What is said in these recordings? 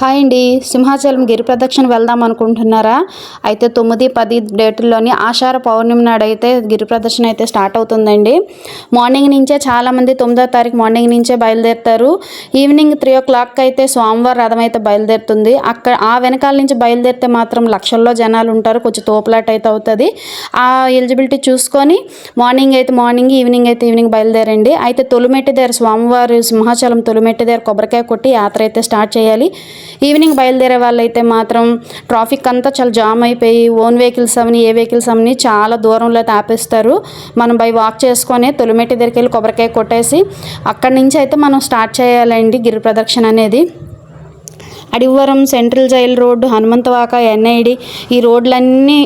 Hi అండి. సింహాచలం గిరి ప్రదక్షిణ వెళ్దాం అనుకుంటున్నారా? అయితే తొమ్మిది పది డేట్ల్లోని ఆషార పౌర్ణమి నాడు అయితే గిరి ప్రదక్షిణ అయితే స్టార్ట్ అవుతుందండి. మార్నింగ్ నుంచే చాలామంది తొమ్మిదో తారీఖు మార్నింగ్ నుంచే బయలుదేరుతారు. ఈవినింగ్ త్రీ ఓ క్లాక్ అయితే స్వామివారి రథం అయితే బయలుదేరుతుంది. అక్కడ ఆ వెనకాల నుంచి బయలుదేరితే మాత్రం లక్షల్లో జనాలు ఉంటారు. కొంచెం తోపులాట్ అయితే అవుతుంది. ఆ ఎలిజిబిలిటీ చూసుకొని మార్నింగ్ అయితే మార్నింగ్ ఈవినింగ్ అయితే ఈవినింగ్ బయలుదేరండి. అయితే తొలిమెట్టి దగ్గర స్వామివారి సింహాచలం తొలిమెట్టి దగ్గర కొబ్బరికాయ కొట్టి యాత్ర అయితే స్టార్ట్ చేయాలి. ఈవినింగ్ బయలుదేరే వాళ్ళైతే మాత్రం ట్రాఫిక్ అంతా చాలా జామ్ అయిపోయి ఓన్ వెహికల్స్ అవని ఏ వెహికల్స్ అవని చాలా దూరంలో అయితే ఆపేస్తారు మనం బై వాక్ చేసుకొని తొలిమెట్టి దగ్గరికి వెళ్ళి కొబ్బరికాయ కొట్టేసి అక్కడి నుంచి అయితే మనం స్టార్ట్ చేయాలండి గిరి ప్రదక్షిణ అనేది. Adivaram central jail road Hanumanthavaka NID ఈ రోడ్లన్నీ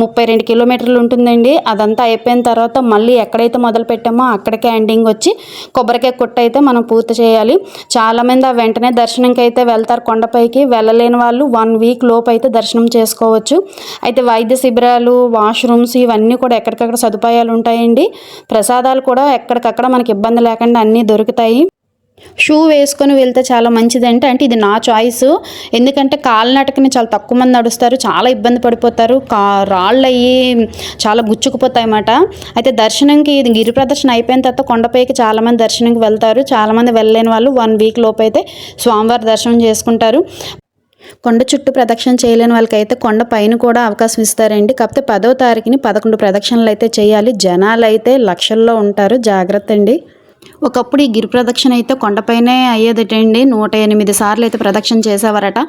ముప్పై రెండు కిలోమీటర్లు ఉంటుందండి. అదంతా అయిపోయిన తర్వాత మళ్ళీ ఎక్కడైతే మొదలు పెట్టామో అక్కడికే ఎండింగ్ వచ్చి కొబ్బరికాయ కొట్టు అయితే మనం పూర్తి చేయాలి. చాలామంది ఆ వెంటనే దర్శనంకి అయితే వెళ్తారు కొండపైకి. వెళ్ళలేని వాళ్ళు వన్ వీక్ లోపు అయితే దర్శనం చేసుకోవచ్చు. అయితే వైద్య శిబిరాలు వాష్రూమ్స్ ఇవన్నీ కూడా ఎక్కడికక్కడ సదుపాయాలు ఉంటాయండి. ప్రసాదాలు కూడా ఎక్కడికక్కడ మనకి ఇబ్బంది లేకుండా అన్నీ దొరుకుతాయి. షూ వేసుకొని వెళ్తే చాలా మంచిదంటే అంటే ఇది నా చాయిస్. ఎందుకంటే కాలినటకని చాలా తక్కువ మంది నడుస్తారు చాలా ఇబ్బంది పడిపోతారు కా రాళ్ళు అయ్యి చాలా గుచ్చుకుపోతాయి అన్నమాట. అయితే దర్శనంకి ఇది గిరి ప్రదర్శన అయిపోయిన తర్వాత కొండపైకి చాలామంది దర్శనంకి వెళ్తారు. చాలామంది వెళ్ళలేని వాళ్ళు వన్ వీక్ లోపు అయితే స్వామివారి దర్శనం చేసుకుంటారు. కొండ చుట్టూ ప్రదక్షిణ చేయలేని వాళ్ళకైతే కొండ పైన కూడా అవకాశం ఇస్తారండి. కాకపోతే పదో తారీఖుని పదకొండు ప్రదక్షిణలు అయితే చేయాలి. జనాలు అయితే లక్షల్లో ఉంటారు. జాగ్రత్త అండి. ఒకప్పుడు ఈ గిరి ప్రదక్షిణ అయితే కొండపైనే అయ్యేదటండి. నూట ఎనిమిది సార్లు అయితే ప్రదక్షిణ చేసేవారట.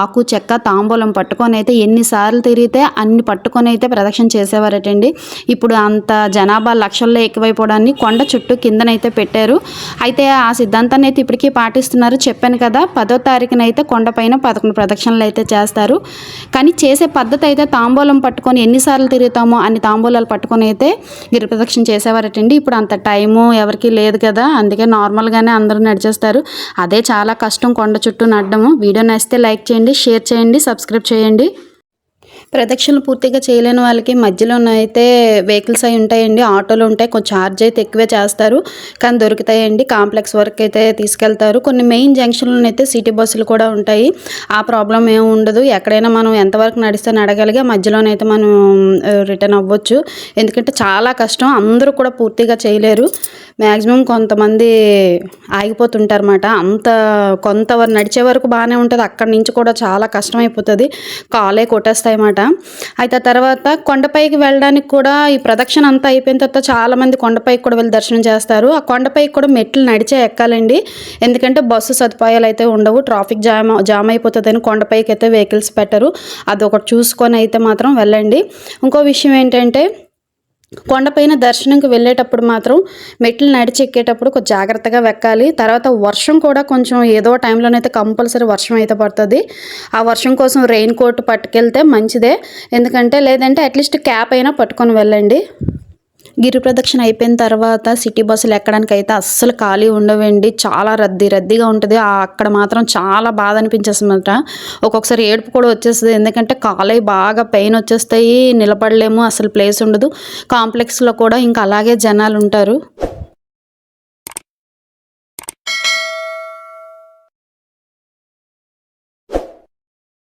ఆకు చెక్క తాంబూలం పట్టుకొని అయితే ఎన్నిసార్లు తిరిగితే అన్ని పట్టుకొని అయితే ప్రదక్షిణ చేసేవారటండి. ఇప్పుడు అంత జనాభా లక్షల్లో ఎక్కువైపోవడాన్ని కొండ చుట్టూ కిందనైతే పెట్టారు. అయితే ఆ సిద్ధాంతాన్ని అయితే ఇప్పటికీ పాటిస్తున్నారు. చెప్పాను కదా పదో తారీఖున అయితే కొండపైన పదకొండు ప్రదక్షిణలు అయితే చేస్తారు. కానీ చేసే పద్ధతి అయితే తాంబూలం పట్టుకొని ఎన్నిసార్లు తిరుగుతామో అన్ని తాంబూలాలు పట్టుకొని అయితే గిరి ప్రదక్షిణ చేసేవారటండి. ఇప్పుడు అంత టైము ఎవరికి లేదు కదా. అందుకే నార్మల్గానే అందరూ నడిచేస్తారు. అదే చాలా కష్టం కొండ చుట్టూ నడ్డము. వీడియో నచ్చితే లైక్ చేయండి షేర్ చేయండి సబ్స్క్రైబ్ చేయండి. ప్రదక్షిణలు పూర్తిగా చేయలేని వాళ్ళకి మధ్యలో అయితే వెహికల్స్ అయి ఉంటాయండి ఆటోలు ఉంటాయి కొంచెం ఛార్జ్ అయితే ఎక్కువే చేస్తారు కానీ దొరుకుతాయండి. కాంప్లెక్స్ వర్క్ అయితే తీసుకెళ్తారు. కొన్ని మెయిన్ జంక్షన్లను అయితే సిటీ బస్సులు కూడా ఉంటాయి. ఆ ప్రాబ్లం ఏమి ఉండదు. ఎక్కడైనా మనం ఎంతవరకు నడిస్తే నడగలిగే మధ్యలోనైతే మనం రిటర్న్ అవ్వచ్చు. ఎందుకంటే చాలా కష్టం. అందరూ కూడా పూర్తిగా చేయలేరు. మ్యాక్సిమం కొంతమంది ఆగిపోతుంటారన్నమాట. అంత కొంతవరకు నడిచే వరకు బాగానే ఉంటుంది. అక్కడి నుంచి కూడా చాలా కష్టం అయిపోతుంది కాలే కొట్టేస్తాయి అన్నమాట. అయితే ఆ తర్వాత కొండపైకి వెళ్ళడానికి కూడా ఈ ప్రదక్షిణ అంతా అయిపోయిన తర్వాత చాలామంది కొండపైకి కూడా వెళ్ళి దర్శనం చేస్తారు. ఆ కొండపైకి కూడా మెట్లు నడిచే ఎక్కాలండి. ఎందుకంటే బస్సు సదుపాయాలు అయితే ఉండవు. ట్రాఫిక్ జామ్ జామ్ అయిపోతుందని కొండపైకి అయితే వెహికల్స్ పెట్టరు. అది ఒకటి చూసుకొని అయితే మాత్రం వెళ్ళండి. ఇంకో విషయం ఏంటంటే కొండపైన దర్శనంకి వెళ్ళేటప్పుడు మాత్రం మెట్లు నడిచి ఎక్కేటప్పుడు కొంచెం జాగ్రత్తగా వెక్కాలి. తర్వాత వర్షం కూడా కొంచెం ఏదో టైంలోనైతే కంపల్సరీ వర్షం అయితే పడుతుంది. ఆ వర్షం కోసం రెయిన్ కోట్ పట్టుకెళ్తే మంచిదే. ఎందుకంటే లేదంటే అట్లీస్ట్ క్యాప్ అయినా పట్టుకొని వెళ్ళండి. గిరి ప్రదక్షిణ అయిపోయిన తర్వాత సిటీ బస్సులు ఎక్కడానికి అయితే అస్సలు ఖాళీ ఉండవండి. చాలా రద్దీ రద్దీగా ఉంటుంది. అక్కడ మాత్రం చాలా బాధ అనిపించేస్తుందన్నమాట ఒక్కొక్కసారి ఏడుపు కూడా వచ్చేస్తుంది. ఎందుకంటే కాలే బాగా పెయిన్ వచ్చేస్తాయి. నిలబడలేము. అసలు ప్లేస్ ఉండదు. కాంప్లెక్స్లో కూడా ఇంకా అలాగే జనాలు ఉంటారు